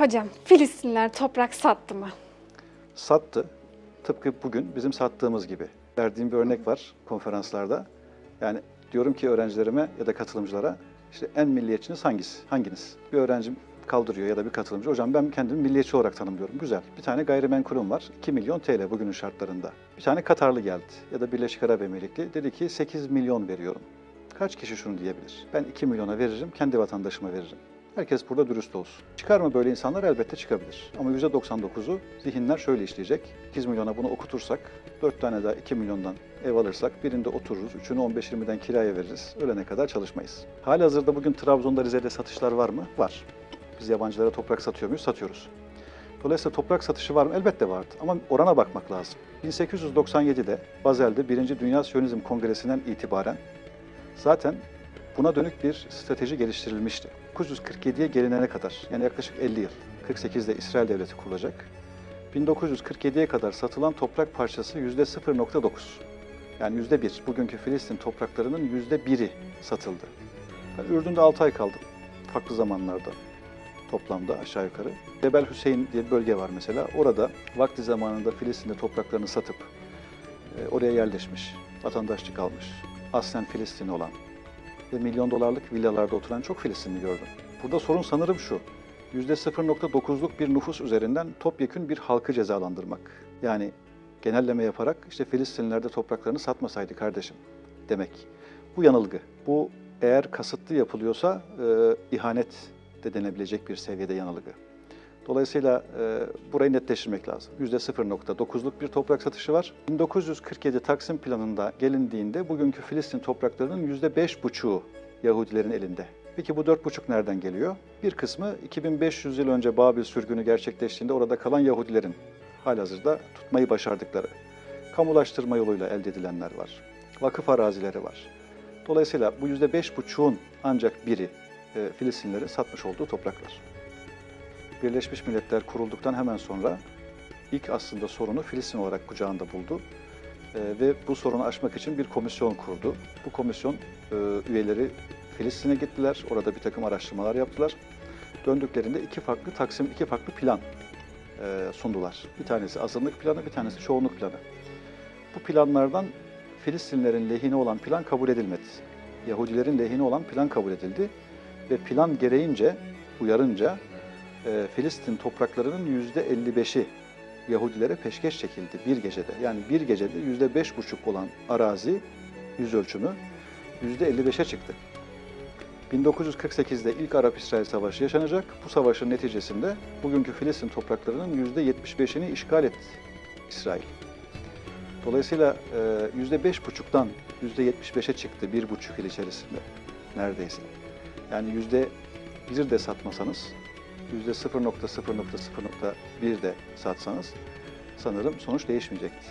Hocam Filistinler toprak sattı mı? Sattı. Tıpkı bugün bizim sattığımız gibi. Verdiğim bir örnek var konferanslarda. Yani diyorum ki öğrencilerime ya da katılımcılara işte en milliyetçiniz hangisi? Hanginiz? Bir öğrencim kaldırıyor ya da bir katılımcı. Hocam ben kendimi milliyetçi olarak tanımlıyorum. Güzel. Bir tane gayrimenkulüm var. 2 milyon TL bugünün şartlarında. Bir tane Katarlı geldi ya da Birleşik Arap Emirlikli. Dedi ki 8 milyon veriyorum. Kaç kişi şunu diyebilir? Ben 2 milyona veririm, kendi vatandaşıma veririm. Herkes burada dürüst olsun. Çıkar mı böyle insanlar? Elbette çıkabilir. Ama %99'u zihinler şöyle işleyecek. 8 milyona bunu okutursak, 4 tane daha 2 milyondan ev alırsak birinde otururuz, üçünü 15-20'den kiraya veririz. Ölene kadar çalışmayız. Hali hazırda bugün Trabzon'da, Rize'de satışlar var mı? Var. Biz yabancılara toprak satıyor muyuz? Satıyoruz. Dolayısıyla toprak satışı var mı? Elbette vardı ama orana bakmak lazım. 1897'de Bazel'de 1. Dünya Siyonizm Kongresi'nden itibaren zaten buna dönük bir strateji geliştirilmişti. 1947'ye gelinene kadar yani yaklaşık 50 yıl, 48'de İsrail Devleti kurulacak. 1947'ye kadar satılan toprak parçası %0.9. Yani %1. Bugünkü Filistin topraklarının %1'i satıldı. Ben Ürdün'de 6 ay kaldım. Farklı zamanlarda toplamda aşağı yukarı. Cebel Hüseyin diye bir bölge var mesela. Orada vakti zamanında Filistin'de topraklarını satıp e, oraya yerleşmiş, vatandaşlık almış, aslen Filistinli olan ve milyon dolarlık villalarda oturan çok Filistinli gördüm. Burada sorun sanırım şu, %0.9'luk bir nüfus üzerinden topyekün bir halkı cezalandırmak. Yani genelleme yaparak işte Filistinliler de topraklarını satmasaydı kardeşim demek. Bu yanılgı. Bu eğer kasıtlı yapılıyorsa e, ihanet de denebilecek bir seviyede yanılgı. Dolayısıyla e, burayı netleştirmek lazım. %0.9'luk bir toprak satışı var. 1947 Taksim Planı'nda gelindiğinde bugünkü Filistin topraklarının %5,5'u Yahudilerin elinde. Peki bu 4,5 nereden geliyor? Bir kısmı 2500 yıl önce Babil sürgünü gerçekleştiğinde orada kalan Yahudilerin halihazırda tutmayı başardıkları, kamulaştırma yoluyla elde edilenler var. Vakıf arazileri var. Dolayısıyla bu %5,5'un ancak biri e, Filistinlere satmış olduğu topraklar. Birleşmiş Milletler kurulduktan hemen sonra ilk aslında sorunu Filistin olarak kucağında buldu. E, ve bu sorunu aşmak için bir komisyon kurdu. Bu komisyon e, üyeleri Filistin'e gittiler. Orada bir takım araştırmalar yaptılar. Döndüklerinde iki farklı taksim, iki farklı plan e, sundular. Bir tanesi azınlık planı, bir tanesi çoğunluk planı. Bu planlardan Filistinlerin lehine olan plan kabul edilmedi. Yahudilerin lehine olan plan kabul edildi ve plan gereğince, uyarınca e, Filistin topraklarının yüzde 55'i Yahudilere peşkeş çekildi bir gecede. Yani bir gecede yüzde beş buçuk olan arazi yüz ölçümü yüzde 55'e çıktı. 1948'de ilk Arap-İsrail Savaşı yaşanacak. Bu savaşın neticesinde bugünkü Filistin topraklarının yüzde 75'ini işgal etti İsrail. Dolayısıyla e, yüzde beş buçuktan yüzde 75'e çıktı bir buçuk yıl içerisinde neredeyse. Yani yüzde bir de satmasanız, 0.0.0.1 de satsanız sanırım sonuç değişmeyecekti.